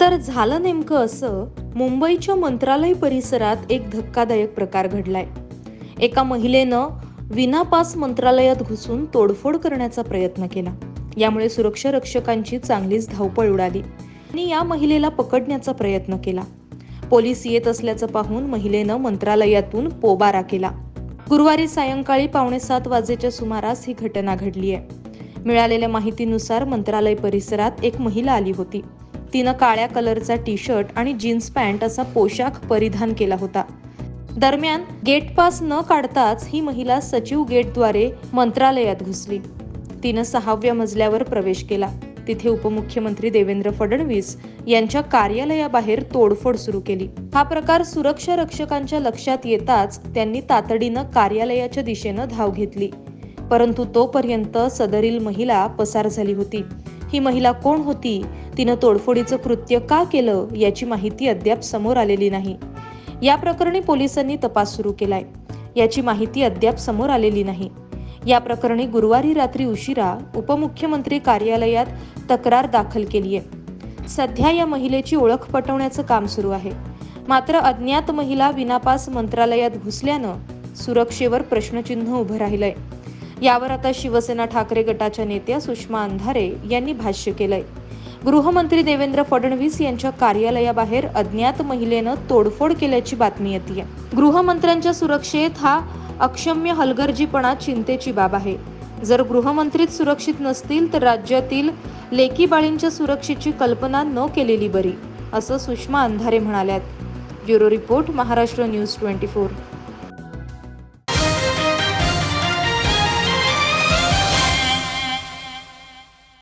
तर झालं नेमकं असं मुंबईच्या मंत्रालय परिसरात एक धक्कादायक प्रकार घडलाय. एका महिलेनं विनापास मंत्रालयात घुसून तोडफोड करण्याचा प्रयत्न केला. यामुळे सुरक्षा रक्षकांची चांगलीच धावपळ उडाली आणि या महिलेला पकडण्याचा प्रयत्न केला. पोलीस येत असल्याचं पाहून महिलेनं मंत्रालयातून पोबारा केला. गुरुवारी सायंकाळी पावणे सात वाजेच्या सुमारास ही घटना घडली आहे मिळालेल्या माहितीनुसार मंत्रालय परिसरात एक महिला आली होती. तिनं काळ्या कलरचा टी शर्ट आणि जीन्स पॅन्ट असा पोशाख परिधान केला होता. दरम्यान गेट पास न काढताच ही महिला सचिव गेटद्वारे मंत्रालयात घुसली. तिनं सहाव्या मजल्यावर प्रवेश केला. तिथे उपमुख्यमंत्री देवेंद्र फडणवीस यांच्या कार्यालयाबाहेर तोडफोड सुरू केली. हा प्रकार सुरक्षा रक्षकांच्या लक्षात येताच त्यांनी तातडीनं कार्यालयाच्या दिशेनं धाव घेतली. परंतु तोपर्यंत सदरील महिला पसार झाली होती. ही महिला कोण होती? तिनं तोडफोडीचं कृत्य का केलं याची माहिती अद्याप समोर आलेली नाही. या प्रकरणी पोलिसांनी तपास सुरू केलाय. याची माहिती अद्याप समोर आलेली नाही. या प्रकरणी गुरुवारी रात्री उशिरा उपमुख्यमंत्री कार्यालयात तक्रार दाखल केली आहे सध्या या महिलेची ओळख पटवण्याचं काम सुरू आहे. मात्र अज्ञात महिला विनापास मंत्रालयात घुसल्यानं सुरक्षेवर प्रश्नचिन्ह उभं राहिलंय. यावर आता शिवसेना ठाकरे गटाच्या नेत्या सुषमा अंधारे यांनी भाष्य केलंय. गृहमंत्री देवेंद्र फडणवीस यांच्या कार्यालयाबाहेर अज्ञात महिलेनं तोडफोड केल्याची बातमी येते गृहमंत्र्यांच्या सुरक्षेत हा अक्षम्य हलगर्जीपणा चिंतेची बाब आहे. जर गृहमंत्रीच सुरक्षित नसतील तर राज्यातील लेकी बाळींच्या सुरक्षेची कल्पना न केलेली बरी असं सुषमा अंधारे म्हणाल्यात. Bureau report Maharashtra news twenty four.